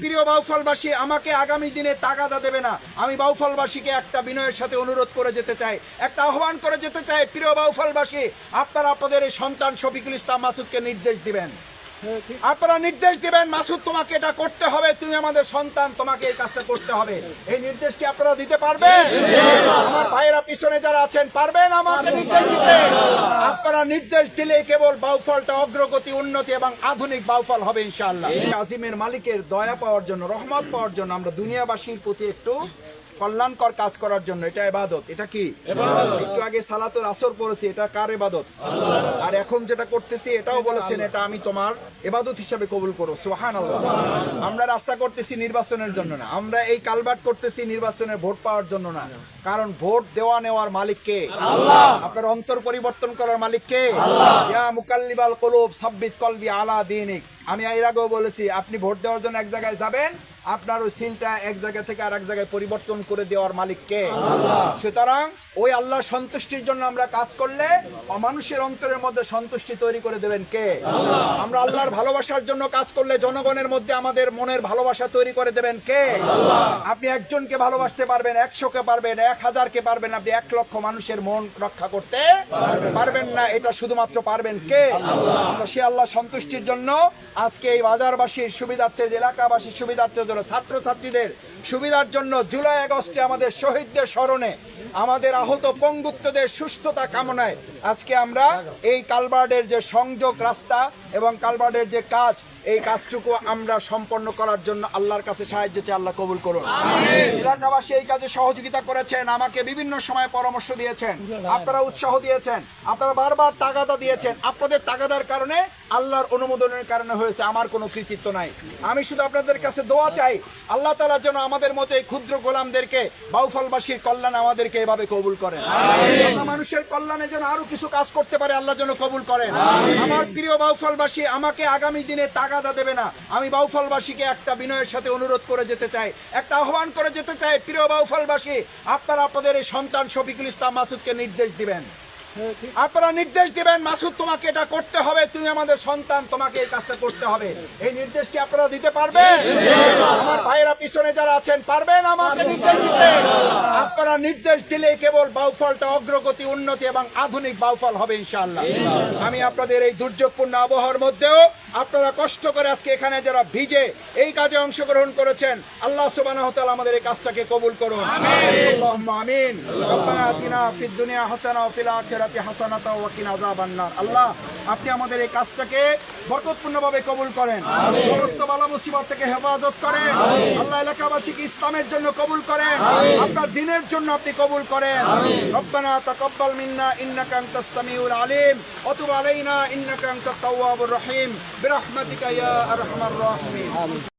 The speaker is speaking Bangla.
প্রিয় বাউফলবাসী, আমাকে আগামী দিনে তাগাদা দেবে না। আমি বাউফলবাসীকে একটা বিনয়ের সাথে অনুরোধ করে যেতে চাই। একটা আহ্বান করে যেতে চাই, প্রিয় বাউফলবাসী, আপনারা আপনাদের এই সন্তান শফিকুল ইসলাম মাসুদকে নির্দেশ দিবেন। আপনারা নির্দেশ দিবেন, মাসুদ, তোমাকে এটা করতে হবে, তুমি আমাদের সন্তান, তোমাকে এই কাজটা করতে হবে। এই নির্দেশ কি আপনারা দিতে পারবেন? আমার ভাইয়েরা পিছনে যারা আছেন, পারবেন আমাকে নির্দেশ দিতে? আপনারা নির্দেশ দিলে কেবল বাউফলটা অগ্রগতি, উন্নতি এবং আধুনিক বাউফল হবে ইনশাআল্লাহ। আজিমের মালিকের দয়া পাওয়ার জন্য, রহমত পাওয়ার জন্য আমরা দুনিয়াবাসীর প্রতি একটু কল্যাণকর কাজ করার জন্য এটা এবাদত এটা কি? একটু আগে সালাতুল আসর পড়েছি এটা কার এবাদত? আর এখন যেটা করতেছি এটাও বলেছেন এটা আমি তোমার এবাদত হিসাবে কবুল করো সোহান আমরা রাস্তা করতেছি নির্বাচনের জন্য না আমরা এই কালবাট করতেছি নির্বাচনের ভোট পাওয়ার জন্য না কারণ ভোট দেওয়া নেওয়ার মালিক কে? আপনার অন্তর পরিবর্তন করার মালিক কে? ইয়া মুকাল্লিবাল কলুব সাব্বিত কলবি আলা দিনিক। আমি এর আগেও বলেছি আপনি ভোট দেওয়ার জন্য এক জায়গায় যাবেন আপনার ওই সিলটা এক জায়গা থেকে আর এক জায়গায় পরিবর্তন করে দেওয়ার মালিক কে? সুতরাং ওই আল্লাহ সন্তুষ্টির জন্য আমরা কাজ করলে মানুষের অন্তরের মধ্যে সন্তুষ্টি তৈরি করে দেবেন কে? আমরা আল্লাহর ভালোবাসার জন্য কাজ করলে জনগণের মধ্যে আমাদের মনের ভালোবাসা তৈরি করে দেবেন কে? আপনি একজনকে ভালোবাসতে পারবেন, একশোকে পারবেন, এক হাজারকে পারবেন, আপনি এক লক্ষ মানুষের মন রক্ষা করতে পারবেন না, এটা শুধুমাত্র পারবেন কে? সে আল্লাহ সন্তুষ্টির জন্য আজকে এই বাজারবাসীর সুবিধার্থে, এলাকাবাসীর সুবিধার্থের জন্য ছাত্রছাত্রীদের সুবিধার জন্য জুলাই আগস্টে আমাদের শহীদদের স্মরণে আমাদের আহত পঙ্গুত্বদের সুস্থতা কামনায় আজকে আমরা এই কালবার্ডের যে সংযোগ রাস্তা এবং কালবার্ডের যে কাজ এই কাজটুকু আমরা সম্পন্ন করার জন্য আল্লাহর কাছে সাহায্য চেয়ে আল্লাহ কবুল করুন। এলাকাবাসী এই কাজে সহযোগিতা করেছেন আমাকে বিভিন্ন সময় পরামর্শ দিয়েছেন আপনারা উৎসাহ দিয়েছেন আপনারা বারবার তাগাদা দিয়েছেন। আপনাদের তাগাদার কারণে আল্লাহর অনুমোদনের কারণে হয়েছে আমার কোনো কৃতিত্ব নাই। আমি শুধু আপনাদের কাছে দোয়া চাই আল্লাহ তালা যেন আমাদের মতো এই ক্ষুদ্র গোলামদেরকে বাউফলবাসীর কল্যাণ আমাদেরকে এভাবে কবুল করেন। মানুষের কল্যাণে যেন আরও কিছু কাজ করতে পারে আল্লাহ যেন কবুল করেন। আমার প্রিয় বাউফলবাসী আমাকে আগামী দিনে তাগাদা দেবে না। আমি বাউফলবাসীকে একটা বিনয়ের সাথে অনুরোধ করে যেতে চাই একটা আহ্বান করে যেতে চাই প্রিয় বাউফলবাসী আপনারা আপনাদের এই সন্তান শফিকুল ইসলাম মাসুদকে নির্দেশ দিবেন। আপনারা নির্দেশ দিবেন, মাসুদ, তোমাকে এটা করতে হবে, তুমি আমাদের সন্তান, তোমাকে এই কাজটা করতে হবে। এই নির্দেশ কি আপনারা দিতে পারবেন? আমার ভাইয়েরা পিছনে যারা আছেন, পারবেন আমাকে নির্দেশ দিতে? আপনারা নির্দেশ দিলে কেবল বাউফলটা অগ্রগতি, উন্নতি এবং আধুনিক বাউফল হবে, ইনশাআল্লাহ। আমি আপনাদের এই দুর্যোগপূর্ণ আবহাওয়ার মধ্যেও আপনারা কষ্ট করে আজকে এখানে যারা ভিজে এই কাজে অংশগ্রহণ করেছেন, আল্লাহ সুবহানাহু ওয়া তাআলা আমাদের এই কাজটাকে কবুল করুন। আল্লাহুম্মা আমিন। রব্বানা আতিনা ফিদ দুনিয়া হাসানা ওয়া ফিল আখিরাতি হাসানাতা ওয়া কিনা আযাবান নার আল্লাহ আপনি আমাদের এই কাজটাকে বরকতপূর্ণভাবে কবুল করেন। সমস্ত বালা মুসিবত থেকে হেফাজত করেন। আল্লাহ এলাকাবাসীকে ইসলামের জন্য কবুল করেন। আপনার দিনের জন্য আপনি কবুল করেন। রব্বানা তাকাব্বাল মিন্না ইন্নাকা আনতাস সামিউল আলিম। ওয়া তুব আলাইনা ইন্নাকা আনতাত তাওয়াবুর রহিম। বিরহমাতিকা ইয়া আরহামার রাহিমিন।